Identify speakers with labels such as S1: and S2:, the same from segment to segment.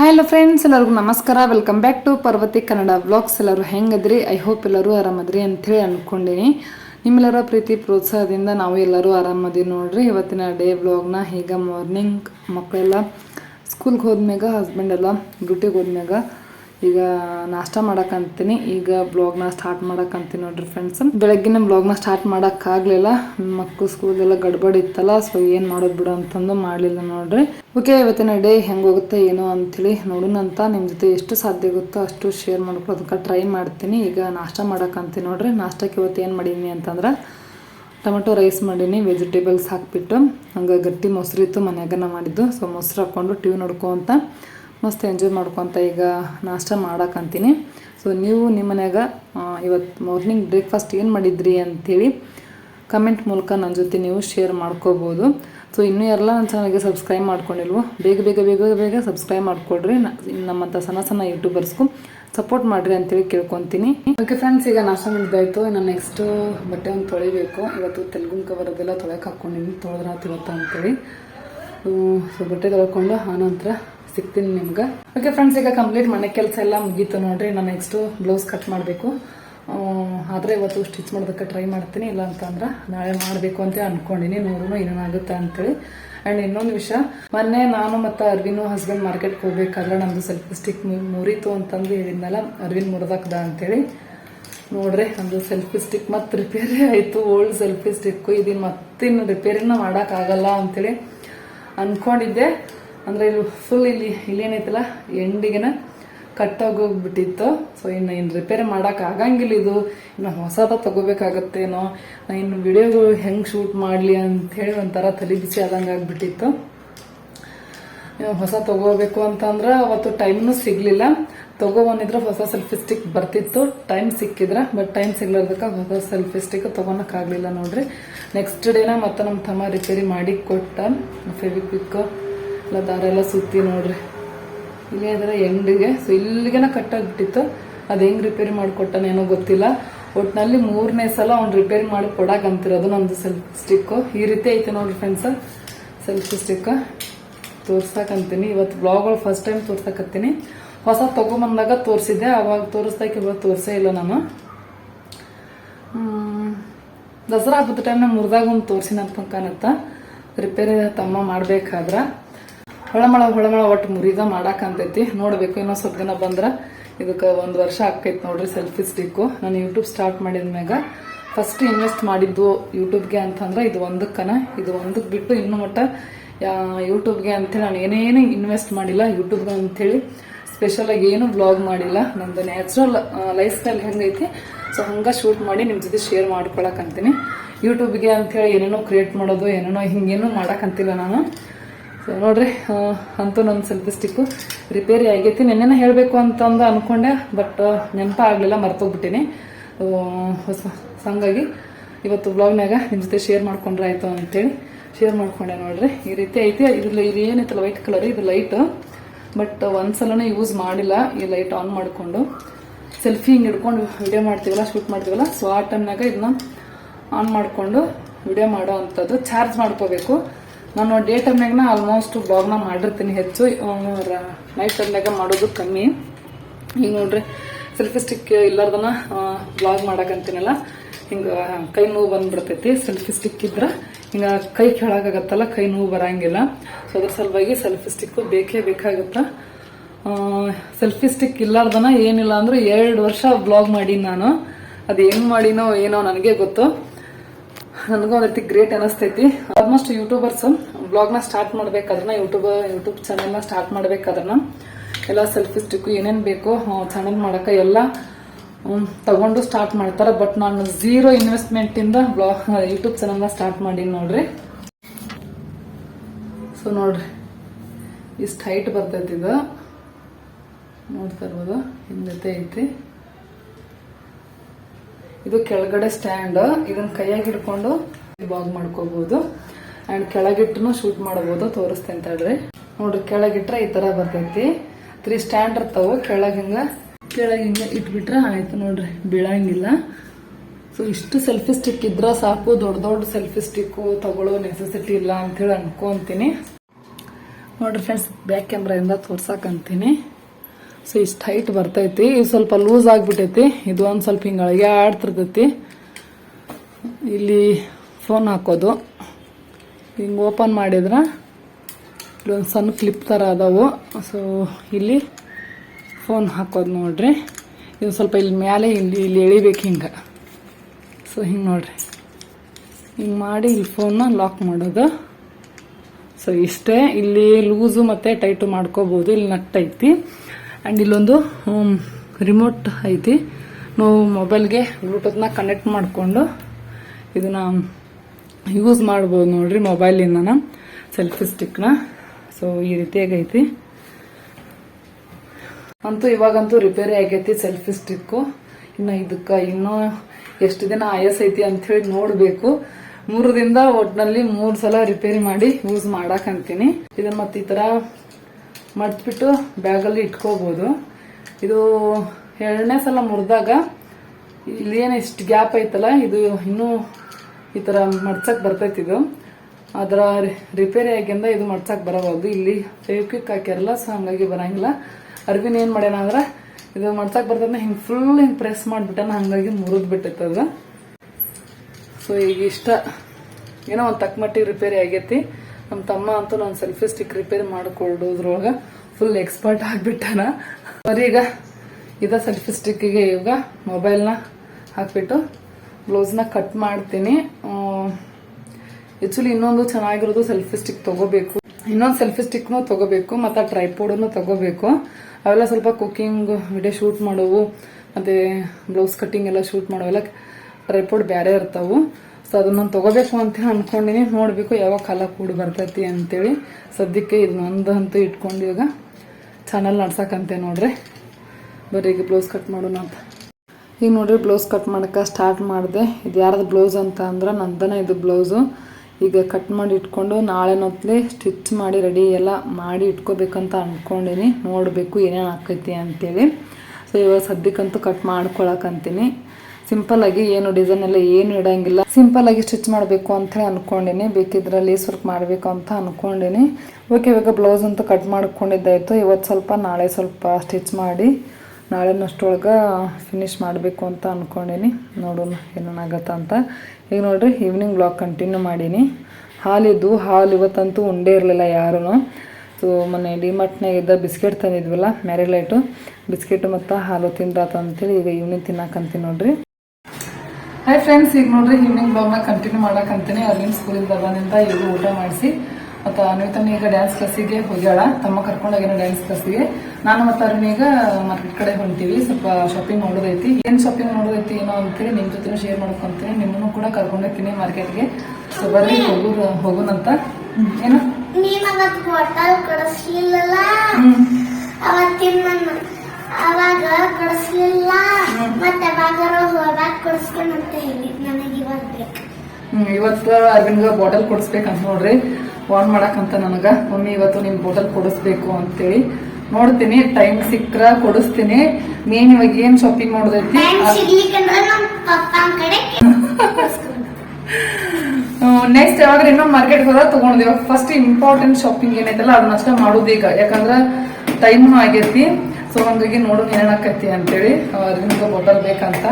S1: Hi hello friends ಎಲ್ಲರಿಗೂ ನಮಸ್ಕಾರ. Welcome back to Parvati Kannada vlogs ಎಲ್ಲರೂ ಹೆಂಗದ್ರಿ? ಐ ಹೋಪ್ ಎಲ್ಲರೂ ಆರಾಮದ್ರಿ ಅಂಥೇಳಿ ಅಂದ್ಕೊಂಡೀನಿ ನಿಮ್ಮೆಲ್ಲರ ಪ್ರೀತಿ, ಪ್ರೋತ್ಸಾಹದಿಂದ ನಾವು ಎಲ್ಲರೂ ಆರಾಮದೀವಿ ನೋಡ್ರಿ. ಇವತ್ತಿನ ಡೇ ವ್ಲಾಗ್ನ ಈಗ ಮಾರ್ನಿಂಗ್ ಮಕ್ಕಳೆಲ್ಲ ಸ್ಕೂಲ್ಗೆ ಹೋದ್ಮ್ಯಾಗ ಹಸ್ಬೆಂಡ್ ಎಲ್ಲ ಡ್ಯೂಟಿಗೆ ಹೋದ್ಮ್ಯಾಗ ಈಗ ನಾಷ್ಟ ಮಾಡಕ್ಕಂತೀನಿ ಈಗ ಬ್ಲಾಗ್ನ ಸ್ಟಾರ್ಟ್ ಮಾಡಕ್ಕಂತೀನಿ ನೋಡ್ರಿ ಫ್ರೆಂಡ್ಸ್ ಬೆಳಗ್ಗಿನ ಬ್ಲಾಗ್ನ ಸ್ಟಾರ್ಟ್ ಮಾಡೋಕ್ಕಾಗಲಿಲ್ಲ. ಮಕ್ಕಳು ಸ್ಕೂಲೆಲ್ಲ ಗಡ್ಬಡ್ ಇತ್ತಲ್ಲ ಸೊ ಏನು ಮಾಡೋದು ಬಿಡು ಅಂತಂದು ಮಾಡಲಿಲ್ಲ ನೋಡ್ರಿ. ಓಕೆ ಇವತ್ತಿನ ಡೇ ಹೆಂಗೆ ಹೋಗುತ್ತೆ, ಏನೋ ಅಂಥೇಳಿ ನೋಡೋಣ ಅಂತ. ನಿಮ್ಮ ಜೊತೆ ಎಷ್ಟು ಸಾಧ್ಯ ಆಗುತ್ತೋ ಅಷ್ಟು ಶೇರ್ ಮಾಡ್ಕೊಳೋದಕ್ಕೆ ಟ್ರೈ ಮಾಡ್ತೀನಿ. ಈಗ ನಾಷ್ಟ ಮಾಡಕ್ಕಂತೀನಿ ನೋಡ್ರಿ. ನಾಷ್ಟಕ್ಕೆ ಇವತ್ತು ಏನು ಮಾಡೀನಿ ಅಂತಂದ್ರೆ, ಟೊಮೆಟೊ ರೈಸ್ ಮಾಡೀನಿ ವೆಜಿಟೇಬಲ್ಸ್ ಹಾಕ್ಬಿಟ್ಟು. ಹಂಗೆ ಗಟ್ಟಿ ಮೊಸರು ಇತ್ತು, ಮನ್ಯಾಗನ ಮಾಡಿದ್ದು. ಸೊ ಮೊಸರು ಹಾಕ್ಕೊಂಡು ಟಿವಿ ನೋಡ್ಕೊಂತ ಮಸ್ತ್ ಎಂಜಾಯ್ ಮಾಡ್ಕೊತ ಈಗ ನಾಷ್ಟ ಮಾಡಕ್ಕಂತೀನಿ ಸೊ ನೀವು ನಿಮ್ಮ ಮನ್ಯಾಗ ಇವತ್ತು ಮಾರ್ನಿಂಗ್ ಬ್ರೇಕ್ಫಾಸ್ಟ್ ಏನು ಮಾಡಿದ್ರಿ ಅಂಥೇಳಿ ಕಮೆಂಟ್ ಮೂಲಕ ನನ್ನ ಜೊತೆ ನೀವು ಶೇರ್ ಮಾಡ್ಕೋಬೋದು. ಸೊ ಇನ್ನೂ ಎಲ್ಲ ನನ್ನ ಚಾನಲ್ಗೆ ಸಬ್ಸ್ಕ್ರೈಬ್ ಮಾಡ್ಕೊಂಡಿಲ್ವೋ, ಬೇಗ ಬೇಗ ಬೇಗ ಬೇಗ ಸಬ್ಸ್ಕ್ರೈಬ್ ಮಾಡ್ಕೊಡ್ರಿ. ನಮ್ಮಂಥ ಸಣ್ಣ ಸಣ್ಣ ಯೂಟ್ಯೂಬರ್ಸ್ಗೂ ಸಪೋರ್ಟ್ ಮಾಡಿರಿ ಅಂತೇಳಿ ಕೇಳ್ಕೊತೀನಿ. ಓಕೆ ಫ್ರೆಂಡ್ಸ್ ಈಗ ನಾಷ್ಟ ಮಾಡಿದ್ದಾಯಿತು ನಾನು ನೆಕ್ಸ್ಟು ಬಟ್ಟೆ ಒಂದು ತೊಳಿಬೇಕು. ಇವತ್ತು ತೆಲುಗು ಕವರ್ ಅದೆಲ್ಲ ತೊಳೆಯಕ್ಕೆ ಹಾಕ್ಕೊಂಡಿನಿ ತೊಳೆದ್ರೆ ಇವತ್ತು ಅಂತೇಳಿ ಸೊ ಬಟ್ಟೆ ತೊಳ್ಕೊಂಡು ಆನಂತರ ಸಿಗ್ತೀನಿ ನಿಮ್ಗೆ. ಓಕೆ ಫ್ರೆಂಡ್ಸ್ ಈಗ ಕಂಪ್ಲೀಟ್ ಮನೆ ಕೆಲಸ ಎಲ್ಲ ಮುಗೀತು ನೋಡ್ರಿ. ನಾನು ನೆಕ್ಸ್ಟು ಬ್ಲೌಸ್ ಕಟ್ ಮಾಡಬೇಕು. ಆದರೆ ಇವತ್ತು ಸ್ಟಿಚ್ ಮಾಡೋದಕ್ಕೆ ಟ್ರೈ ಮಾಡ್ತೀನಿ, ಇಲ್ಲ ಅಂತಂದ್ರೆ ನಾಳೆ ಮಾಡಬೇಕು ಅಂತ ಅಂದ್ಕೊಂಡಿನಿ ನೋಡೋಣ ಏನೇನಾಗುತ್ತೆ ಅಂತೇಳಿ. ಆ್ಯಂಡ್ ಇನ್ನೊಂದು ವಿಷಯ, ಮೊನ್ನೆ ನಾನು ಮತ್ತು ಅರ್ವಿನೂ ಹಸ್ಬೆಂಡ್ ಮಾರ್ಕೆಟ್ಗೆ ಹೋಗ್ಬೇಕಾದ್ರೆ ನಮ್ಮದು ಸೆಲ್ಫಿ ಸ್ಟಿಕ್ ಮುರಿತು ಅಂತಂದು ಹೇಳಿದ್ನಲ್ಲ, ಅರ್ವಿನ್ ಮುರಿದಾಕ್ದ ಅಂತೇಳಿ. ನೋಡ್ರಿ ನಮ್ಮದು ಸೆಲ್ಫಿ ಸ್ಟಿಕ್ ಮತ್ತೆ ರಿಪೇರಿ ಆಯಿತು. ಓಲ್ಡ್ ಸೆಲ್ಫಿ ಸ್ಟಿಕ್ಕು ಇದನ್ನು ಮತ್ತಿನ್ನು ರಿಪೇರಿನ ಮಾಡೋಕ್ಕಾಗಲ್ಲ ಅಂತೇಳಿ ಅನ್ಕೊಂಡಿದ್ದೆ. ಅಂದರೆ ಇಲ್ಲಿ ಫುಲ್ ಇಲ್ಲಿ ಇಲ್ಲೇನೈತಲ್ಲ, ಎಂಡಿಗೆನ ಕಟ್ಟೋಗೋಗ್ಬಿಟ್ಟಿತ್ತು ಸೊ ಇನ್ನು ಇನ್ನು ರಿಪೇರಿ ಮಾಡೋಕೆ ಆಗಂಗಿಲ್ಲ ಇದು. ಇನ್ನು ಹೊಸದ ತಗೋಬೇಕಾಗತ್ತೇನೋ. ಇನ್ನು ವಿಡಿಯೋಗಳು ಹೆಂಗೆ ಶೂಟ್ ಮಾಡಲಿ ಅಂಥೇಳಿ ಒಂಥರ ತಲೆ ಬಿಸಿ ಆದಂಗೆ ಆಗ್ಬಿಟ್ಟಿತ್ತು. ಹೊಸ ತಗೋಬೇಕು ಅಂತಂದ್ರೆ ಅವತ್ತು ಟೈಮ್ನು ಸಿಗ್ಲಿಲ್ಲ. ತಗೋಬಂದಿದ್ರೆ ಹೊಸ ಸೆಲ್ಫಿ ಸ್ಟಿಕ್ ಬರ್ತಿತ್ತು. ಟೈಮ್ ಸಿಕ್ಕಿದ್ರೆ ಬಟ್ ಟೈಮ್ ಸಿಗ್ಲಾರ್ದಕ್ಕೆ ಹೊಸ ಸೆಲ್ಫಿ ಸ್ಟಿಕ್ ತಗೊಳಕ್ಕಾಗಲಿಲ್ಲ ನೋಡ್ರಿ. ನೆಕ್ಸ್ಟ್ ಡೇನ ಮತ್ತೆ ನಮ್ಮ ತಮ್ಮ ರಿಪೇರಿ ಮಾಡಿ ಕೊಟ್ಟ. ಫೆವಿಕ್ವಿಕ್ ಎಲ್ಲ ದಾರ ಎಲ್ಲ ಸುತ್ತಿ ನೋಡ್ರಿ. ಇಲ್ಲೇ ಅದರ ಎಂಡಿಗೆ. ಸೊ ಇಲ್ಲಿಗೆನ ಕಟ್ಟಾಗ್ಬಿಟ್ಟಿತ್ತು. ಅದು ಹೆಂಗೆ ರಿಪೇರಿ ಮಾಡಿಕೊಟ್ಟನೇನೋ ಗೊತ್ತಿಲ್ಲ. ಒಟ್ನಲ್ಲಿ ಮೂರನೇ ಸಲ ಅವ್ನು ರಿಪೇರಿ ಮಾಡಿ ಕೊಡಾಕಂತಿರೋದು ನಮ್ದು ಸೆಲ್ಫ್ ಸ್ಟಿಕ್ಕು ಈ ರೀತಿ ಐತೆ ನೋಡ್ರಿ ಫ್ರೆಂಡ್ಸ್ ಸೆಲ್ಫ್ ಸ್ಟಿಕ್ ತೋರ್ಸಕ್ಕಂತೀನಿ ಇವತ್ತು ಬ್ಲಾಗ್ಗಳು ಫಸ್ಟ್ ಟೈಮ್ ತೋರ್ಸಕತ್ತೀನಿ ಹೊಸ ತಗೊಂಬಂದಾಗ ತೋರಿಸಿದ್ದೆ. ಅವಾಗ ತೋರಿಸ್ದಾಕೆ ಇವಾಗ ತೋರಿಸೇ ಇಲ್ಲ ನಾನು. ದಸರಾ ಹಬ್ಬದ ಟೈಮ್ನಾಗ ಮುರಿದಾಗ ಒಂದು ತೋರಿಸಿನ ಅಂತ ಕಾಣತ್ತ. ರಿಪೇರಿ ತಮ್ಮ ಮಾಡ್ಬೇಕಾದ್ರ. ಹೊಳಮಳ ಹೊಳಮಳ ಒಟ್ಟು ಮುರಿದ ಮಾಡಾಕಂತೈತಿ. ನೋಡ್ಬೇಕು ಇನ್ನೂ ಸ್ವಲ್ಪ ದಿನ ಬಂದ್ರ ಇದಕ್ಕೆ ಒಂದು ವರ್ಷ ಆಕೈತಿ ನೋಡ್ರಿ ಸೆಲ್ಫಿ ಸ್ಟಿಕ್ಕು ನಾನು ಯೂಟ್ಯೂಬ್ ಸ್ಟಾರ್ಟ್ ಮಾಡಿದ್ಮ್ಯಾಗ ಫಸ್ಟ್ ಇನ್ವೆಸ್ಟ್ ಮಾಡಿದ್ದು ಯೂಟ್ಯೂಬ್ಗೆ ಅಂತಂದ್ರೆ ಇದು ಒಂದಕ್ಕನ. ಇದು ಒಂದಕ್ಕೆ ಬಿಟ್ಟು ಇನ್ನು ಮಟ್ಟ ಯೂಟ್ಯೂಬ್ಗೆ ಅಂತೇಳಿ ನಾನು ಏನೇನು ಇನ್ವೆಸ್ಟ್ ಮಾಡಿಲ್ಲ. ಯೂಟ್ಯೂಬ್ಗೆ ಸ್ಪೆಷಲ್ ಆಗಿ ಏನು ವ್ಲಾಗ್ ಮಾಡಿಲ್ಲ. ನಂದು ನ್ಯಾಚುರಲ್ ಲೈಫ್ ಸ್ಟೈಲ್ ಹೆಂಗೈತಿ ಸೊ ಹಂಗೆ ಶೂಟ್ ಮಾಡಿ ನಿಮ್ಮ ಜೊತೆ ಶೇರ್ ಮಾಡ್ಕೊಳಕಂತೀನಿ. ಯೂಟ್ಯೂಬ್ಗೆ ಅಂತೇಳಿ ಏನೇನೋ ಕ್ರಿಯೇಟ್ ಮಾಡೋದು, ಏನೇನೋ ಹಿಂಗೇನು ಮಾಡಕ್ಕಂತಿಲ್ಲ ನಾನು. ಸೊ ನೋಡ್ರಿ ಅಂತೂ ನನ್ನ ಸೆಲ್ಫಿ ಸ್ಟಿಕ್ಕು ರಿಪೇರಿ ಆಗೈತಿ. ನೆನ್ನೆನ ಹೇಳಬೇಕು ಅಂತಂದು ಅನ್ಕೊಂಡೆ ಬಟ್ ನೆನಪ ಆಗಲಿಲ್ಲ, ಮರ್ತೋಗ್ಬಿಟ್ಟಿನಿ. ಹೊಸ ಹಂಗಾಗಿ ಇವತ್ತು ಬ್ಲಾಗ್ನಾಗ ನಿಮ್ಮ ಜೊತೆ ಶೇರ್ ಮಾಡ್ಕೊಂಡ್ರೆ ಆಯಿತು ಅಂತೇಳಿ ಶೇರ್ ಮಾಡ್ಕೊಂಡೆ ನೋಡ್ರಿ. ಈ ರೀತಿ ಐತಿ. ಇದ್ರಲ್ಲಿ ಇದು ಏನೈತಲ್ಲ ವೈಟ್ ಕಲರ್ ಇದು ಲೈಟ್ ಬಟ್ ಒಂದ್ಸಲನೂ ಯೂಸ್ ಮಾಡಿಲ್ಲ, ಈ ಲೈಟ್ ಆನ್ ಮಾಡಿಕೊಂಡು. ಸೆಲ್ಫಿ ಹಿಂಗೆ ಹಿಡ್ಕೊಂಡು ವಿಡಿಯೋ ಮಾಡ್ತೀವಲ್ಲ ಶೂಟ್ ಮಾಡ್ತೀವಲ್ಲ ಸೊ ಆ ಟೈಮ್ನಾಗ ಇದನ್ನ ಆನ್ ಮಾಡಿಕೊಂಡು ವಿಡಿಯೋ ಮಾಡೋ ಅಂಥದ್ದು ಚಾರ್ಜ್ ಮಾಡ್ಕೋಬೇಕು. ನಾನು ಡೇ ಟೈಮ್ನಾಗ ಆಲ್ಮೋಸ್ಟ್ ಬ್ಲಾಗ್ನ ಮಾಡಿರ್ತೀನಿ ಹೆಚ್ಚು. ನೈಟ್ ಟೈಮ್ನಾಗ ಮಾಡೋದು ಕಮ್ಮಿ. ಈಗ ನೋಡ್ರಿ ಸೆಲ್ಫಿ ಸ್ಟಿಕ್ ಇಲ್ಲಾರ್ದನ ಬ್ಲಾಗ್ ಮಾಡಕಂತೀನಲ್ಲ, ಹಿಂಗೆ ಕೈ ನೋವು ಬಂದ್ಬಿಡ್ತೈತಿ ಸೆಲ್ಫಿ ಸ್ಟಿಕ್ ಇದ್ರೆ, ಹಿಂಗೆ ಕೈ ಕೆಳಗಾಗತ್ತಲ್ಲ, ಕೈ ನೋವು ಬರಂಗಿಲ್ಲ. ಸೊ ಅದ್ರ ಸಲುವಾಗಿ ಸೆಲ್ಫಿ ಸ್ಟಿಕ್ಕು ಬೇಕೇ ಬೇಕಾಗುತ್ತಾ. ಸೆಲ್ಫಿ ಸ್ಟಿಕ್ ಇಲ್ಲಾರ್ದನ ಏನಿಲ್ಲ ಅಂದ್ರೆ ಎರಡು ವರ್ಷ ಬ್ಲಾಗ್ ಮಾಡೀನಿ ನಾನು. ಅದು ಹೆಂಗ್ ಮಾಡಿನೋ ಏನೋ ನನಗೆ ಗೊತ್ತು. ನನಗೂ ಒಂದು ಗ್ರೇಟ್ ಅನಿಸ್ತೈತಿ. ಆಲ್ಮೋಸ್ಟ್ ಯೂಟ್ಯೂಬರ್ಸ್ ಬ್ಲಾಗ್ನ ಸ್ಟಾರ್ಟ್ ಮಾಡ್ಬೇಕಾದ್ರನ ಯೂಟ್ಯೂಬ್ ಯೂಟ್ಯೂಬ್ ಚಾನೆಲ್ನ ಸ್ಟಾರ್ಟ್ ಮಾಡ್ಬೇಕಾದ್ರನ ಎಲ್ಲ ಸೆಲ್ಫಿ ಸ್ಟಿಕ್ ಏನೇನು ಬೇಕೋ ಚಾನೆಲ್ ಮಾಡಕ್ಕೆ ಎಲ್ಲ ತಗೊಂಡು ಸ್ಟಾರ್ಟ್ ಮಾಡ್ತಾರೆ. ಬಟ್ ನಾನು ಝೀರೋ ಇನ್ವೆಸ್ಟ್ಮೆಂಟಿಂದ ಬ್ಲಾಗ್ ಯೂಟ್ಯೂಬ್ ಚಾನಲ್ನ ಸ್ಟಾರ್ಟ್ ಮಾಡೀನಿ ನೋಡ್ರಿ. ಸೊ ನೋಡ್ರಿ, ಇಷ್ಟು ಹೈಟ್ ಬರ್ತೈತಿ ಇದು. ನೋಡ್ತಾ ಇರ್ಬೋದು, ಹಿಂದತೆ ಐತಿ. ಇದು ಕೆಳಗಡೆ ಸ್ಟ್ಯಾಂಡ್ ಇದನ್ನ ಕೈಯಾಗಿ ಹಿಡ್ಕೊಂಡು ಬಾಗ್ ಮಾಡ್ಕೋಬಹುದು ಅಂಡ್ ಕೆಳಗಿಟ್ಟು ಶೂಟ್ ಮಾಡಬಹುದು, ತೋರಿಸ್ತೇನೆ ತಡ್ರಿ ನೋಡ್ರಿ, ಕೆಳಗಿಟ್ರೆ ಈ ತರ ಬರ್ತೈತಿ. ತ್ರೀ ಸ್ಟ್ಯಾಂಡ್ ಇರ್ತಾವ ಕೆಳಗಿಂಗ ಕೆಳಗಿಂಗ ಇಟ್ಬಿಟ್ರೆ ಆಯ್ತು ನೋಡ್ರಿ, ಬೀಳಂಗಿಲ್ಲ. ಸೊ ಇಷ್ಟು ಸೆಲ್ಫಿ ಸ್ಟಿಕ್ ಇದ್ರ ಸಾಕು, ದೊಡ್ಡ ದೊಡ್ಡ ಸೆಲ್ಫಿ ಸ್ಟಿಕ್ಕು ತಗೊಳ್ಳೋ ನೆಸೆಸಿಟಿ ಇಲ್ಲ ಅಂತೇಳಿ ಅನ್ಕೊಂತೀನಿ. ನೋಡ್ರಿ ಫ್ರೆಂಡ್ಸ್ ಬ್ಯಾಕ್ ಕ್ಯಾಮ್ರಾಯಿಂದ ತೋರ್ಸಕ್ಕಂತೀನಿ ಸೊ ಇಷ್ಟು ಹೈಟ್ ಬರ್ತೈತಿ. ಇದು ಸ್ವಲ್ಪ ಲೂಸ್ ಆಗಿಬಿಟ್ಟೈತಿ. ಇದು ಒಂದು ಸ್ವಲ್ಪ ಹಿಂಗೆ ಅಳಗೆ ಆಡ್ತಿರ್ತೈತಿ. ಇಲ್ಲಿ ಫೋನ್ ಹಾಕೋದು. ಹಿಂಗೆ ಓಪನ್ ಮಾಡಿದ್ರೆ ಇಲ್ಲೊಂದು ಸಣ್ಣ ಕ್ಲಿಪ್ ಥರ ಅದಾವು. ಸೊ ಇಲ್ಲಿ ಫೋನ್ ಹಾಕೋದು ನೋಡ್ರಿ. ಇದು ಸ್ವಲ್ಪ ಇಲ್ಲಿ ಮೇಲೆ ಇಲ್ಲಿ ಇಲ್ಲಿ ಎಳಿಬೇಕು ಹಿಂಗೆ. ಸೊ ಹಿಂಗೆ ನೋಡ್ರಿ. ಹಿಂಗೆ ಮಾಡಿ ಇಲ್ಲಿ ಫೋನ್ನ ಲಾಕ್ ಮಾಡೋದು. ಸೊ ಇಷ್ಟೇ. ಇಲ್ಲಿ ಲೂಸು ಮತ್ತು ಟೈಟು ಮಾಡ್ಕೋಬೋದು. ಇಲ್ಲಿ ನಟ್ ಐತಿ. ಆ್ಯಂಡ್ ಇಲ್ಲೊಂದು ರಿಮೋಟ್ ಐತಿ. ನಾವು ಮೊಬೈಲ್ಗೆ ಬ್ಲೂಟೂತ್ನ ಕನೆಕ್ಟ್ ಮಾಡಿಕೊಂಡು ಇದನ್ನ ಯೂಸ್ ಮಾಡ್ಬೋದು ನೋಡ್ರಿ ಮೊಬೈಲಿಂದನ ಸೆಲ್ಫಿ ಸ್ಟಿಕ್ನ ಸೊ ಈ ರೀತಿಯಾಗಿ ಐತಿ ಅಂತೂ ಇವಾಗಂತೂ ರಿಪೇರಿ ಆಗೈತಿ ಸೆಲ್ಫಿ ಸ್ಟಿಕ್ಕು ಇನ್ನು ಇದಕ್ಕೆ ಇನ್ನೂ ಎಷ್ಟು ದಿನ ಆಯಸ್ ಐತಿ ಹೇಳಿ ನೋಡಬೇಕು. ಮೂರು ದಿನದ ಒಟ್ಟಿನಲ್ಲಿ ಮೂರು ಸಲ ರಿಪೇರಿ ಮಾಡಿ ಯೂಸ್ ಮಾಡಾಕಂತೀನಿ ಇದನ್ನ ಮತ್ತೆ ಈ ಥರ ಮಡ್ತ್ಬಿಟ್ಟು ಬ್ಯಾಗಲ್ಲಿ ಇಟ್ಕೋಬೋದು. ಇದು ಎರಡನೇ ಸಲ ಮುರಿದಾಗ ಇಲ್ಲಿ ಏನು ಇಷ್ಟು ಗ್ಯಾಪ್ ಐತಲ್ಲ, ಇದು ಇನ್ನೂ ಈ ಥರ ಮಡ್ಸಕ್ಕೆ ಬರ್ತೈತಿ ಇದು. ಅದರ ರಿಪೇರಿ ಆಗಿಂದ ಇದು ಮಡ್ಸಕ್ಕೆ ಬರಬಹುದು ಇಲ್ಲಿ ಫೇವ್ಕ್ವಿಕ್ ಹಾಕ್ಯಾರಲ್ಲ ಸೊ ಹಂಗಾಗಿ ಬರಂಗಿಲ್ಲ. ಅರ್ವಿನ ಏನು ಮಾಡ್ಯಾನ ಅಂದ್ರೆ, ಇದು ಮಡ್ಸಕ್ಕೆ ಬರ್ತದ ಹಿಂಗೆ ಫುಲ್ ಹಿಂಗೆ ಪ್ರೆಸ್ ಮಾಡಿಬಿಟ್ಟಾನ, ಹಂಗಾಗಿ ಮುರಿದು ಬಿಟ್ಟೈತೆ ಅದು. ಸೊ ಈಗ ಇಷ್ಟ. ಏನೋ ಒಂದು ತಕ್ಕ ಮಟ್ಟಿಗೆ ರಿಪೇರಿ ಆಗೈತಿ. ನಮ್ಮ ತಮ್ಮ ಅಂತೂ ನಾನು ಸೆಲ್ಫಿ ಸ್ಟಿಕ್ ರಿಪೇರಿ ಮಾಡಿಕೊಡೋದ್ರೊಳಗೆ ಫುಲ್ ಎಕ್ಸ್ಪರ್ಟ್ ಆಗಿಬಿಟ್ಟಾನ. ಬರೀಗ ಇದ ಸೆಲ್ಫಿ ಸ್ಟಿಕ್ಕಿಗೆ ಇವಾಗ ಮೊಬೈಲ್ನ ಹಾಕ್ಬಿಟ್ಟು ಬ್ಲೌಸ್ನ ಕಟ್ ಮಾಡ್ತೀನಿ. ಆ್ಯಕ್ಚುಲಿ ಇನ್ನೊಂದು ಚೆನ್ನಾಗಿರೋದು ಸೆಲ್ಫಿ ಸ್ಟಿಕ್ ತಗೋಬೇಕು. ಇನ್ನೊಂದು ಸೆಲ್ಫಿ ಸ್ಟಿಕ್ನು ತಗೋಬೇಕು, ಮತ್ತು ಟ್ರೈಪೋಡನ್ನು ತಗೋಬೇಕು. ಅವೆಲ್ಲ ಸ್ವಲ್ಪ ಕುಕ್ಕಿಂಗ್ ವಿಡಿಯೋ ಶೂಟ್ ಮಾಡೋವು, ಮತ್ತು ಬ್ಲೌಸ್ ಕಟ್ಟಿಂಗ್ ಎಲ್ಲ ಶೂಟ್ ಮಾಡೋವೆಲ್ಲ ಟ್ರೈಪೋಡ್ ಬೇರೆ ಇರ್ತಾವು. ಸೊ ಅದನ್ನ ತಗೋಬೇಕು ಅಂತ ಅಂದ್ಕೊಂಡಿನಿ ನೋಡಬೇಕು ಯಾವಾಗ ಕಾಲ ಕೂಡಿ ಬರ್ತೈತಿ ಅಂತೇಳಿ. ಸದ್ಯಕ್ಕೆ ಇದನ್ನೊಂದು ಅಂತೂ ಇಟ್ಕೊಂಡು ಇವಾಗ ಚಾನಲ್ ನಡ್ಸಕ್ಕಂತೆ ನೋಡ್ರಿ. ಬರೀ ಈಗ ಬ್ಲೌಸ್ ಕಟ್ ಮಾಡೋಣ ಅಂತ. ಈಗ ನೋಡಿರಿ ಬ್ಲೌಸ್ ಕಟ್ ಮಾಡೋಕ್ಕೆ ಸ್ಟಾರ್ಟ್ ಮಾಡಿದೆ. ಇದು ಯಾರ್ದು ಬ್ಲೌಸ್ ಅಂತ ಅಂದ್ರೆ ನಂದನ ಇದು ಬ್ಲೌಸು. ಈಗ ಕಟ್ ಮಾಡಿ ಇಟ್ಕೊಂಡು ನಾಳೆ ನೊತ್ಲೆ ಸ್ಟಿಚ್ ಮಾಡಿ ರೆಡಿ ಎಲ್ಲ ಮಾಡಿ ಇಟ್ಕೋಬೇಕಂತ ಅಂದ್ಕೊಂಡಿನಿ ನೋಡಬೇಕು ಏನೇನು ಆಕೈತಿ ಅಂತೇಳಿ. ಸೊ ಇವಾಗ ಸದ್ಯಕ್ಕಂತೂ ಕಟ್ ಮಾಡ್ಕೊಳಕಂತೀನಿ ಸಿಂಪಲ್ ಆಗಿ ಏನು ಡಿಸೈನ್ ಎಲ್ಲ ಏನು ಇಡೋಂಗಿಲ್ಲ. ಸಿಂಪಲ್ ಆಗಿ ಸ್ಟಿಚ್ ಮಾಡಬೇಕು ಅಂತ ಹೇಳಿ ಅನ್ಕೊಂಡಿನಿ. ಬೇಕಿದ್ರೆ ಲೇಸ್ ವರ್ಕ್ ಮಾಡಬೇಕು ಅಂತ ಅನ್ಕೊಂಡಿನಿ. ಓಕೆ ಇವಾಗ ಬ್ಲೌಸ್ ಅಂತೂ ಕಟ್ ಮಾಡ್ಕೊಂಡಿದ್ದಾಯಿತು. ಇವತ್ತು ಸ್ವಲ್ಪ ನಾಳೆ ಸ್ವಲ್ಪ ಸ್ಟಿಚ್ ಮಾಡಿ ನಾಳೆನಷ್ಟೊಳಗೆ ಫಿನಿಶ್ ಮಾಡಬೇಕು ಅಂತ ಅಂದ್ಕೊಂಡೀನಿ ನೋಡೋಣ ಏನೇನಾಗತ್ತ ಅಂತ. ಈಗ ನೋಡಿರಿ ಈವ್ನಿಂಗ್ ಬ್ಲಾಗ್ ಕಂಟಿನ್ಯೂ ಮಾಡೀನಿ. ಹಾಲಿದ್ದು ಹಾಲು ಇವತ್ತಂತೂ ಉಂಡೇ ಇರಲಿಲ್ಲ ಯಾರೂ ಸೊ ಮೊನ್ನೆ ಡಿಮಾರ್ಟ್ನಾಗ ಇದ್ದ ಬಿಸ್ಕೆಟ್ ತಂದಿದ್ವಲ್ಲ ಮ್ಯಾರಿಲೈಟು ಬಿಸ್ಕೆಟ್ ಮತ್ತು ಹಾಲು ತಿಂದಾತ ಅಂತೇಳಿ ಈಗ ಈವ್ನಿಂಗ್ ತಿನ್ನಕಂತೀನಿ ನೋಡ್ರಿ. ಹಾಯ್ ಫ್ರೆಂಡ್ಸ್ ಈಗ ನೋಡ್ರಿ ಈವ್ನಿಂಗ್ ಬ್ಲಾಗ್ನ ಕಂಟಿನ್ಯೂ ಮಾಡಕಂತೀನಿ ಅಲ್ಲಿಂದ ಸ್ಕೂಲಿಂದ ಬಂದಿಂದ ಈಗ ಊಟ ಮಾಡಿಸಿ. ಮತ್ತು ಅನ್ವಿತನ ಈಗ ಡ್ಯಾನ್ಸ್ ಕ್ಲಾಸಿಗೆ ಹೋಗ್ಯಾಳ. ತಮ್ಮ ಕರ್ಕೊಂಡೋಗ್ಯಾನ ಡ್ಯಾನ್ಸ್ ಕ್ಲಾಸಿಗೆ ನಾನು ಮತ್ತು ಅರುಣೀಗ ಈಗ ಮಾರ್ಕೆಟ್ ಕಡೆ ಹೊಂಟೀವಿ. ಸ್ವಲ್ಪ ಶಾಪಿಂಗ್ ಮಾಡೋದೈತಿ. ಏನು ಶಾಪಿಂಗ್ ಮಾಡೋದೈತಿ ಏನೋ ಅಂತೇಳಿ ನಿಮ್ಮ ಜೊತೆ ಶೇರ್ ಮಾಡ್ಕೊಂತೀನಿ. ನಿಮ್ಮನ್ನು ಕೂಡ ಕರ್ಕೊಂಡೋಗ್ತೀನಿ ಮಾರ್ಕೆಟ್ಗೆ ಸೊ ಬರ್ರಿ ಹೋಗುದು ಹೋಗುನಂತ. ಏನು?
S2: ಅವಾಗ ಕಳ್ಸಿಲ್ಲ ಮತ್ತೆ ಅವಾಗ ಹೋದಾಗ ಕಳ್ಸ್ಕೊಂಡಂತ ಹೇಳಿದ್ ನನಗೆ ಇವಾಗ ಬೇಕು.
S1: ಇವತ್ತು ಅರ್ವಿನ್ಗೆ ಬಾಟಲ್ ಕೊಡಿಸ್ಬೇಕಂತ ನೋಡ್ರಿ. ಫೋನ್ ಮಾಡಕ್ಕಂತ ನನಗ. ಮಮ್ಮಿ ಇವತ್ತು ನಿಮ್ ಬಾಟಲ್ ಕೊಡಿಸ್ಬೇಕು ಅಂತೇಳಿ. ನೋಡ್ತೀನಿ ಟೈಮ್ ಸಿಕ್ಕ್ರ ಕೊಡಿಸ್ತೀನಿ. ಮೇನ್ ಇವಾಗ ಏನ್ ಶಾಪಿಂಗ್ ಮಾಡೋದೈತಿ? ನೆಕ್ಸ್ಟ್ ಯಾವಾಗ ಇನ್ನೊಂದು ಮಾರ್ಕೆಟ್ ಹೋದಾಗ ತಗೊಂಡಿದ್ದೀವಿ ಫಸ್ಟ್ ಇಂಪಾರ್ಟೆಂಟ್ ಶಾಪಿಂಗ್ ಏನೈತಲ್ಲ ಅದನ್ನ ಅಷ್ಟೇ ಮಾಡೋದು ಈಗ. ಯಾಕಂದ್ರ ಟೈಮ್ ಆಗೈತಿ. ಸೊ ಹಂಗಾಗಿ ನೋಡು ಏನಾಕೈತಿ ಅಂತೇಳಿ. ಅರ್ವಿನ್ಗೆ ಬಾಟಲ್ ಬೇಕಂತ.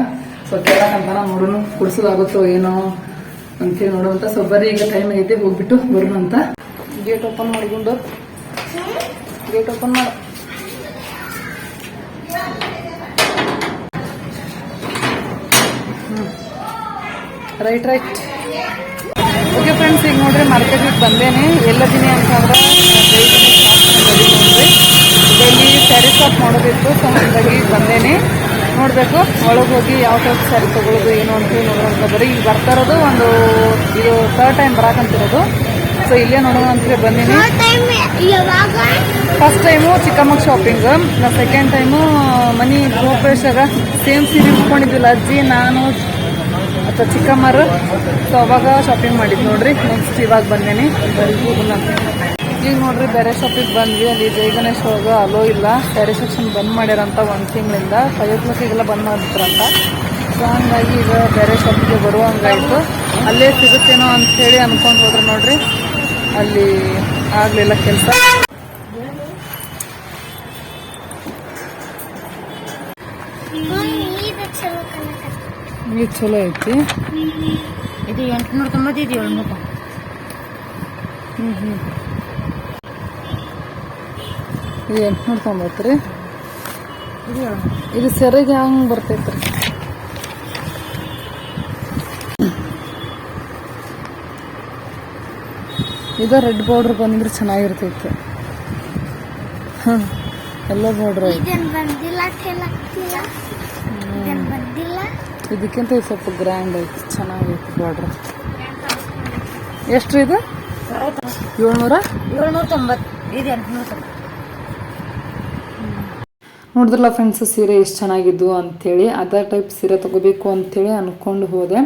S1: ಸೊ ಕೇಳಕಂತ ನೋಡೋಣ ಕುಡಿಸೋದಾಗುತ್ತೋ ಏನೋ. ಅಂತೇಳಿ ನೋಡುವಂತ ಸೊ ಈಗ ಟೈಮ್ ಐತೆ ಹೋಗ್ಬಿಟ್ಟು ಬರೋಣ ಅಂತ. ಗೇಟ್ ಓಪನ್ ಮಾಡಿಕೊಂಡು ಗೇಟ್ ಓಪನ್ ಮಾಡು. ರೈಟ್ ರೈಟ್ ಓಕೆ ಫ್ರೆಂಡ್ಸ್ ಈಗ ನೋಡ್ರಿ ಮಾರ್ಕೆಟಿಗೆ ಬಂದೇನೆ. ಎಲ್ಲದಿನಿ ಅಂತಂದ್ರೆ ಡೈಲಿ ಸ್ಯಾರಿ ಶಾಪ್ ಮಾಡೋದಿತ್ತು ಸೊ ಹಾಗಾಗಿ ಬಂದೇನೆ. ನೋಡಬೇಕು. ಒಳಗೆ ಹೋಗಿ ಯಾವ ಟೈಪ್ ಸ್ಯಾರಿ ತೊಗೊಳ್ಳೋದು ಏನು ಅಂತ ನೋಡೋಣ ಬರೀ ಈಗ ಬರ್ತಾ ಇರೋದು ಒಂದು ಇದು ಥರ್ಡ್ ಟೈಮ್ ಬರಾಕಂತಿರೋದು ಸೊ ಇಲ್ಲೇ ನೋಡೋಣ ಅಂತೇಳಿ ಬಂದೀನಿ. ಫಸ್ಟ್ ಟೈಮು ಚಿಕ್ಕಮ್ಮ ಶಾಪಿಂಗ್ ನಾ ಸೆಕೆಂಡ್ ಟೈಮು ಮನಿ ಗೋಪೇಶಾಗ ಸೇಮ್ ಸೀರೆ ಉಟ್ಕೊಂಡಿದ್ದಿಲ್ಲ ಅಜ್ಜಿ ನಾನು ಅಥವಾ ಚಿಕ್ಕಮ್ಮರು. ಸೊ ಅವಾಗ ಶಾಪಿಂಗ್ ಮಾಡಿದ್ದು ನೋಡ್ರಿ. ನೆಕ್ಸ್ಟ್ ಇವಾಗ ಬಂದೇನಿ. ಈಗ ನೋಡ್ರಿ ಬೇರೆ ಶಾಪಿಗೆ ಬಂದ್ವಿ. ಅಲ್ಲಿ ಜೈ ಗಣೇಶ್ ಒಳಗ ಅಲೋ ಇಲ್ಲ. ಬೇರೆ ಸೆಕ್ಷನ್ ಬಂದ್ ಮಾಡ್ಯಾರಂತ ಒಂದು ತಿಂಗಳಿಂದ. ಫೈವ್ ಓ ಬಂದ್ ಮಾಡಿದ್ರಂತ ಸೊ ಹಂಗಾಗಿ ಈಗ ಬೇರೆ ಶಾಪಿಗೆ ಬರುವಂಗಾಯಿತು ಅಲ್ಲೇ ಸಿಗುತ್ತೇನೋ ಹೇಳಿ ಅಂದ್ಕೊಂಡು ಹೋದ್ರೆ ನೋಡ್ರಿ. ಅಲ್ಲಿ ಆಗಲಿಲ್ಲ ಕೆಲಸ. ಇದು ಚಲೋ ಐತಿ.
S2: ಇದು ಎಂಟ್ನೂರ ತೊಂಬತ್ತೈದು
S1: ಹ್ಮ್ ಹ್ಮ್. ಇದು ಎಂಟುನೂರ ತೊಂಬತ್ತು ರೀ
S2: ಇದು
S1: ಸೆರೆಗೆ ಹಂಗೆ ಬರ್ತೈತೆ ರೀ ಇದು ರೆಡ್ ಬಾರ್ಡ್ರ್ ಬಂದ್ರೆ ಚೆನ್ನಾಗಿರ್ತೈತೆ. ಹಾಂ ಎಲ್ಲ ಬಾರ್ಡ್ರ್ ಇದಕ್ಕಿಂತ ಇದು ಸ್ವಲ್ಪ ಗ್ರ್ಯಾಂಡ್ ಐತಿ ಚೆನ್ನಾಗೈತಿ ಬಾರ್ಡ್ರ್ ಎಷ್ಟು ರೀ ಇದು ಏಳ್ನೂರ?
S2: ಏಳ್ನೂರ ತೊಂಬತ್ತು. ಇದು ಎಂಟುನೂರ ತೊಂಬತ್ತು.
S1: ನೋಡಿದ್ರಲ್ಲ ಫ್ರೆಂಡ್ಸ್ ಸೀರೆ ಎಷ್ಟು ಚೆನ್ನಾಗಿದ್ದು ಅಂಥೇಳಿ ಅದೇ ಟೈಪ್ ಸೀರೆ ತಗೋಬೇಕು ಅಂಥೇಳಿ ಅಂದ್ಕೊಂಡು ಹೋದೆ.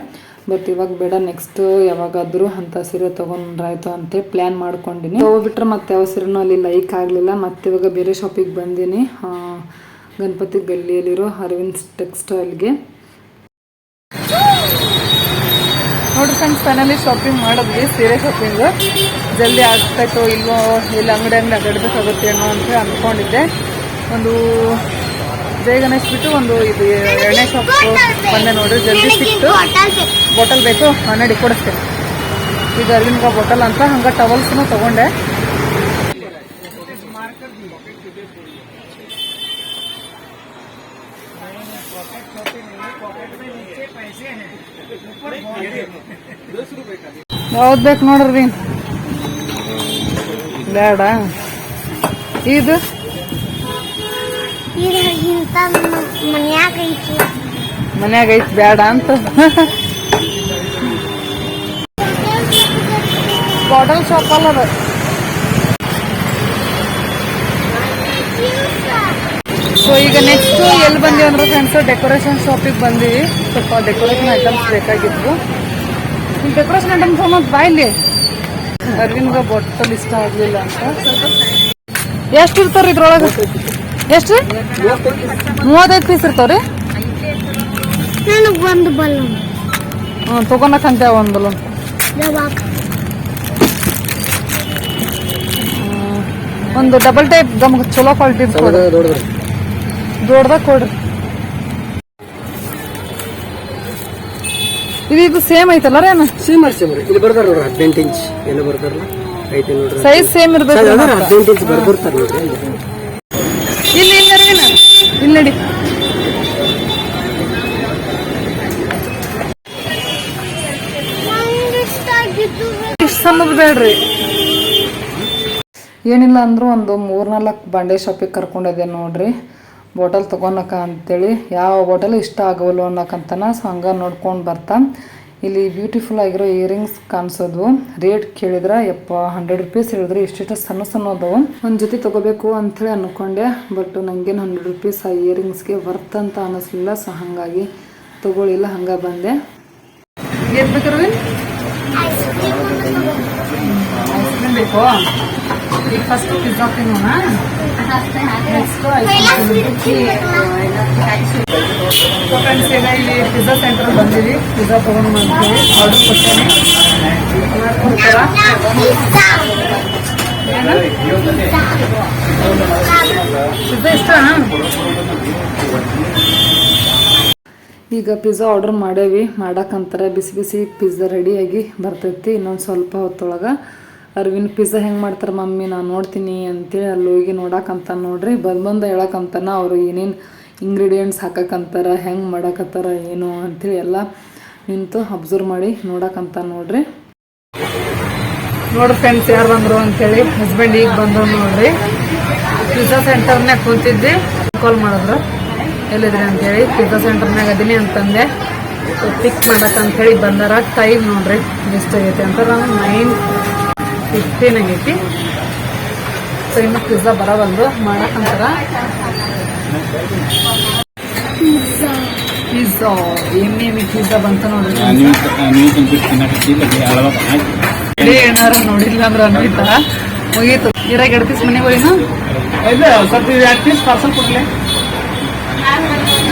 S1: ಬಟ್ ಇವಾಗ ಬೇಡ ನೆಕ್ಸ್ಟ್ ಯಾವಾಗಾದರೂ ಅಂಥ ಸೀರೆ ತೊಗೊಂಡ್ರಾಯ್ತು ಅಂತೇಳಿ ಪ್ಲ್ಯಾನ್ ಮಾಡ್ಕೊಂಡಿನಿ. ಹೋಗ್ಬಿಟ್ರೆ ಮತ್ತೆ ಯಾವ ಸೀರೆನೂ ಅಲ್ಲಿ ಲೈಕ್ ಆಗಲಿಲ್ಲ. ಮತ್ತೆ ಇವಾಗ ಬೇರೆ ಶಾಪಿಗೆ ಬಂದೀನಿ. ಗಣಪತಿ ಗಲ್ಲಿಯಲ್ಲಿರೋ ಅರವಿಂದ್ ಟೆಕ್ಸ್ಟೈಲ್ಗೆ. ನೋಡ್ರಿ ಫ್ರೆಂಡ್ಸ್ ಫೈನಲಿ ಶಾಪಿಂಗ್ ಮಾಡಿದ್ವಿ, ಸೀರೆ ಶಾಪಿಂಗ್ ಜಲ್ದಿ ಆಗ್ತಾಯಿತ್ತು ಇಲ್ವೋ, ಇಲ್ಲಿ ಅಂಗಡಿ ಅಂಗಡಿ ಅಡ್ಡಬೇಕಾಗುತ್ತೆ ಅನ್ನೋ ಅಂತ ಅಂದ್ಕೊಂಡಿದ್ದೆ ಒಂದು ಜಯ ಗಣೇಶ್ ಬಿಟ್ಟು ಒಂದು ಇದು ಎಣ್ಣೆ ಶಾಪ್ ಬಂದೆ ನೋಡ್ರಿ ಜಲ್ದಿ ಸಿಕ್ತು. ಬಾಟಲ್ ಬೇಕು. ಹನ್ನೆರಡು ಕೊಡಿಸ್ತೇನೆ ಇದು ಅಲ್ಲಿಂದ ಬಾಟಲ್ ಅಂತ ಹಂಗೆ ಟವಲ್ಸ್ನು ತಗೊಂಡೆ. ಯಾವ್ದು ಬೇಕು ನೋಡ್ರಿ ಬೇಡ. ಇದು?
S2: ಮನ್ಯಾಗ ಐತಿ.
S1: ಮನ್ಯಾಗ ಬೇಡ ಅಂತ. ಬಾಟಲ್ ಶಾಪ್ ಅಲ್ಲ ಅದು. ಸೊ ಈಗ ನೆಕ್ಸ್ಟ್ ಎಲ್ಲಿ ಬಂದೀವಿ ಅಂದ್ರೆ ಫ್ರೆಂಡ್ಸ್ ಡೆಕೋರೇಷನ್ ಶಾಪಿಗೆ ಬಂದೀವಿ. ಸ್ವಲ್ಪ ಡೆಕೋರೇಷನ್ ಐಟಮ್ಸ್ ಬೇಕಾಗಿತ್ತು. ಇಲ್ಲಿ ಡೆಕೋರೇಷನ್ ಐಟಮ್ಸ್ ಅನ್ನೋದು ಬಾ ಇಲ್ಲಿ. ಅರ್ವಿನ್ಗ ಬಾಟಲ್ ಇಷ್ಟ ಆಗಲಿಲ್ಲ ಅಂತ. ಎಷ್ಟು ಇರ್ತಾರೆ ಇದ್ರೊಳಗೆ? ಎಷ್ಟು ರೀ? ಮೂವತ್ತೈದು ಪೀಸ್ ಇರ್ತಾವ್ರಿ
S2: ನನಗೆ ಒಂದು ಬಲೂನ್.
S1: ಹ್ಞೂ ತೊಗೊಳಕಂತೆ ಒಂದು ಬಲೂನ್. ಒಂದು ಡಬಲ್ ಟೈಪ್ ನಮ್ಗೆ ಚಲೋ ಕ್ವಾಲಿಟಿ ಕೊಡ್ರಿ ದೊಡ್ಡದಾಗ ಕೊಡ್ರಿ. ಇದು ಇದು ಸೇಮ್ ಐತಲ್ಲ ರೀ ಏನು
S3: ಸೇಮ್ ಸೇಮ್ ರೀ. ಇಲ್ಲಿ ಬರ್ತಾರ ನೋಡ್ರಿ ಹದಿನೆಂಟು ಇಂಚ್ ಏನು ಬರ್ತಾರಲ್ಲ ಐತೆ ನೋಡ್ರಿ.
S1: ಸೈಜ್ ಸೇಮ್ ಇರ್ಬೇಕು
S3: ಹದಿನೆಂಟು ಇಂಚ್ ಬರ್ತಾರೆ ನೋಡ್ರಿ.
S1: ಇಲ್ಲಿ, ಇಲ್ಲ ರೀ ಇಲ್ಲಡಿ ಇಲ್ಲಿ
S2: ಇಷ್ಟ
S1: ಸಣ್ಣದು ಬೇಡ್ರಿ. ಏನಿಲ್ಲ ಅಂದ್ರೂ ಒಂದು ಮೂರ್ನಾಲ್ಕು ಬಂಡೆ ಶಾಪಿಗೆ ಕರ್ಕೊಂಡಿದ್ದೆ ನೋಡ್ರಿ. ಬಾಟಲ್ ತೊಗೊಳಕ ಅಂತೇಳಿ. ಯಾವ ಬಾಟಲ್ ಇಷ್ಟ ಆಗವಲ್ಲ ಅನ್ನೋಕಂತನ ಸೊ ಹಂಗ ನೋಡ್ಕೊಂಡು ಬರ್ತಾ ಇಲ್ಲಿ ಬ್ಯೂಟಿಫುಲ್ ಆಗಿರೋ ಇಯರಿಂಗ್ಸ್ ಕಾಣಿಸೋದು. ರೇಟ್ ಕೇಳಿದ್ರೆ ಯಪ್ಪ ಹಂಡ್ರೆಡ್ ರುಪೀಸ್ ಹೇಳಿದ್ರೆ ಇಷ್ಟಿಷ್ಟು ಸಣ್ಣ ಸಣ್ಣ ಅದಾವು. ಒಂದು ಜೊತೆ ತೊಗೋಬೇಕು ಅಂಥೇಳಿ ಅಂದ್ಕೊಂಡೆ ಬಟ್ ನನಗೇನು ಹಂಡ್ರೆಡ್ ರುಪೀಸ್ ಆ ಇಯರಿಂಗ್ಸ್ಗೆ ವರ್ತ್ ಅಂತ ಅನ್ನಿಸ್ಲಿಲ್ಲ ಸೊ ಹಾಗಾಗಿ ತೊಗೊಳಿಲ್ಲ ಹಂಗೆ ಬಂದೆ. ಏನು ಬೇಕು
S2: ಐಸ್ ಕ್ರೀಮ್
S1: ಬೇಕು? ಈಗ ಫಸ್ಟ್ ಪಿಜ್ಜಾ ತಿನ್ನೋಣ ನೆಕ್ಸ್ಟ್ ಫ್ರೆಂಡ್ಸ್ ಈಗ ಇಲ್ಲಿ ಪಿಜ್ಜಾ ಸೆಂಟರ್ ಬಂದಿವಿ. ಪಿಜ್ಜಾ ತಗೊಂಡು ಬಂದಿವಿ. ಆರ್ಡರ್ ಈಗ ಪಿಜ್ಜಾ ಆರ್ಡರ್ ಮಾಡೇವಿ. ಮಾಡಕ್ಕಂತಾರೆ ಬಿಸಿ ಬಿಸಿ ಪಿಜ್ಜಾ ರೆಡಿಯಾಗಿ ಬರ್ತೈತಿ. ಇನ್ನೊಂದು ಸ್ವಲ್ಪ ಹೊತ್ತೊಳಗೆ. ಅರ್ವಿನ್ ಪಿಜ್ಜಾ ಹೆಂಗೆ ಮಾಡ್ತಾರೆ ಮಮ್ಮಿ? ನಾನು ನೋಡ್ತೀನಿ ಅಂತೇಳಿ ಅಲ್ಲಿ ಹೋಗಿ ನೋಡಕ್ಕಂತ ನೋಡ್ರಿ. ಬಂದು ಬಂದು ಹೇಳಕ್ಕಂತಾನ ಅವರು ಏನೇನು ಇಂಗ್ರೀಡಿಯೆಂಟ್ಸ್ ಹಾಕಕ್ಕಂತಾರ ಹೆಂಗೆ ಮಾಡಕತ್ತಾರ, ಏನು ಅಂಥೇಳಿ ಎಲ್ಲ ನಿಂತು ಅಬ್ಸರ್ವ್ ಮಾಡಿ ನೋಡಕ್ಕಂತ ನೋಡ್ರಿ. ನೋಡ್ರಿ ಫ್ರೆಂಡ್ಸ್ ಯಾರು ಬಂದರು ಅಂತೇಳಿ ಹಸ್ಬೆಂಡ್ ಈಗ ಬಂದರು ನೋಡ್ರಿ. ಪಿಜ್ಜಾ ಸೆಂಟರ್ನಾಗ ಕೂತಿದ್ದೆ ಕಾಲ್ ಮಾಡಿದ್ರು. ಎಲ್ಲಿದ್ರಿ ಅಂತೇಳಿ? ಪಿಜ್ಜಾ ಸೆಂಟರ್ನಾಗ ಅದೀನಿ ಅಂತಂದೆ. ಪಿಕ್ ಮಾಡಕ್ಕೆ ಅಂತೇಳಿ ಬಂದಾರ. ಟೈಮ್ ನೋಡ್ರಿ ಎಷ್ಟಾಗೈತೆ ಅಂತ. ನಾನು ನೈನ್ ಫಿಫ್ಟೀನ್ ಆಗೈತಿ ಸೊ ಇನ್ನು ಪಿಜ್ಜಾ ಬರಬಂದು ಮಾಡಕ್ಕಂತಾರ ಪಿಜ್ಜಾ ಏನೇನು ಪಿಜ್ಜಾ ಬಂತ ನೋಡ್ರಿ? ಏನಾರ ನೋಡಿಲ್ಲ ಅಂದ್ರೆ ಅನ್ವಿತ ಮುಗೀತು. ಇರಾಗ ಎರಡು ಪೀಸ್ ಮನೆಗೆ ಹೋಯ್ನು?
S4: ಸ್ವಲ್ಪ ಎರಡು ಪೀಸ್ ಪಾರ್ಸಲ್ ಕೊಡ್ಲಿ.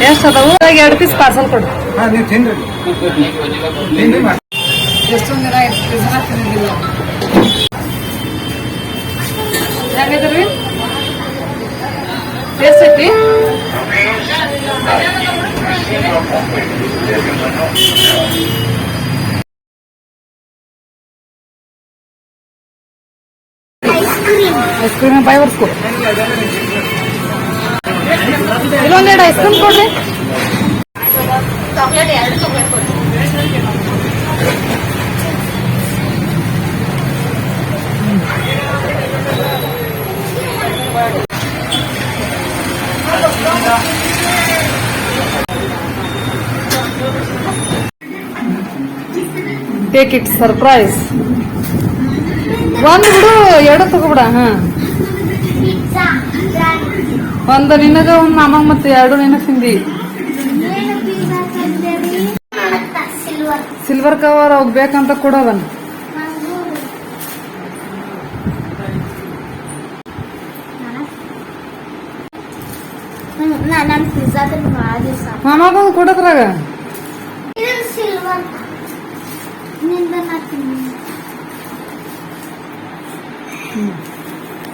S1: ಎಷ್ಟು ಅದಾವು? ಎರಡು ಪೀಸ್ ಪಾರ್ಸಲ್ ಕೊಡು.
S4: ಹಾಂ ನೀವು ತಿನ್ರಿ. ತಿಂಡಿ ಮಾಡಿ
S1: ಎಷ್ಟೊಂದು ದಿನ ಆಯ್ತು ಪಿಜ್ಜಾನ ತಿಂದಿಲ್ಲ. ಹೆಂಗಿದ್ರಿ ಟೇಸ್ಟ್ ಐತಿ
S2: ಐಸ್ ಕ್ರೀಮ್
S1: ಐಸ್ ಕ್ರೀಮ್ ಬಾಯ್ ಬರ್ಸ್ಕೊ ಇಲ್ಲೊಂದೆರಡು ಐಸ್ ಕ್ರೀಮ್ ಕೊಡ್ರಿ
S2: ಚಾಕ್ಲೇಟ್ ಎರಡು ಚಾಕ್ಲೇಟ್ ಕೊಡಿ
S1: ಟೇಕ್ ಇಟ್ ಸರ್ಪ್ರೈಸ್ ಒಂದು ಬಿಡು ಎರಡು ತಗೋಬಿಡ ಹಾ.
S2: ಪಿಜ್ಜಾ
S1: ಒಂದು ನಿನಗ ಒಂದು ಮಾಮಗ್ ಮತ್ತೆ ಎರಡು ನಿನಗ್ ತಿಂದಿ.
S2: ಏನು ಪಿಜ್ಜಾ ತಂದೇವಿ ಮತ್ತ ಸಿಲ್ವರ್
S1: ಸಿಲ್ವರ್ ಕವರ್ ಅವಾಗ ಬೇಕಂತ ಕೊಡೋದನ್ನ
S2: ನಾನು ಪಿಜ್ಜಾದ ಭಾಳ ದಿವಸ.
S1: ಮಾಮಗೊಂದು ಕೊಡೋದ್ರಾಗ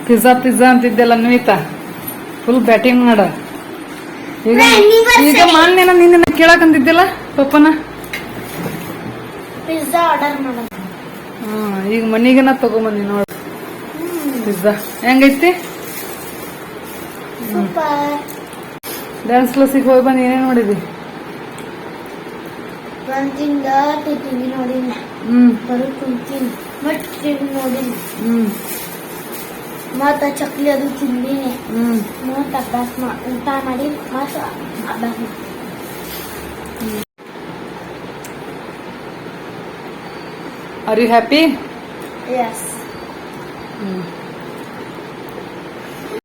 S1: ಪಿಜ್ಜಾ ಪಿಜ್ಜಾ ಅಂತಿದ್ದೆಲ್ಲ ನೀತಾ. ಫುಲ್ ಬ್ಯಾಟಿಂಗ್ ಮಾಡ. ಈಗ. ಈಗ ಮಾನ್ಯನ ನಿನ್ನ ಕೇಳಕಂತಿದ್ದಿಲ್ಲ ಪಪ್ಪನ?
S2: ಪಿಜ್ಜಾ ಆರ್ಡರ್ ಮಾಡೋದು
S1: ಹಾ ಈಗ ಮನಿಗೆನ ತಗೊಂಬಂದಿ ನೋಡ. ಪಿಜ್ಜಾ ಹೆಂಗೈತಿ? ಡ್ಯಾನ್ಸ್ ಕ್ಲಾಸಿಗೆ ಹೋಗಿ ಬಂದು ಏನೇನ್ ನೋಡಿದಿ ಹ್ಮ್.
S2: ಬರು ಕುಂತೀನಿ ಬಟ್ ಟಿವಿ ನೋಡಿನ
S1: ಹ್ಮ್.
S2: ಮತ್ತ ಚಕ್ಲಿ ಅದು ತಿಂದೀನಿ
S1: ಹ್ಮ್
S2: ಮತ್ತ ಅಭ್ಯಾಸ ಮಾ- ಊಟ ಮಾಡಿ ಮತ್ತ ಅಭ್ಯಾಸ ಮಾಡಿ
S1: are you happy
S2: yes
S1: hmm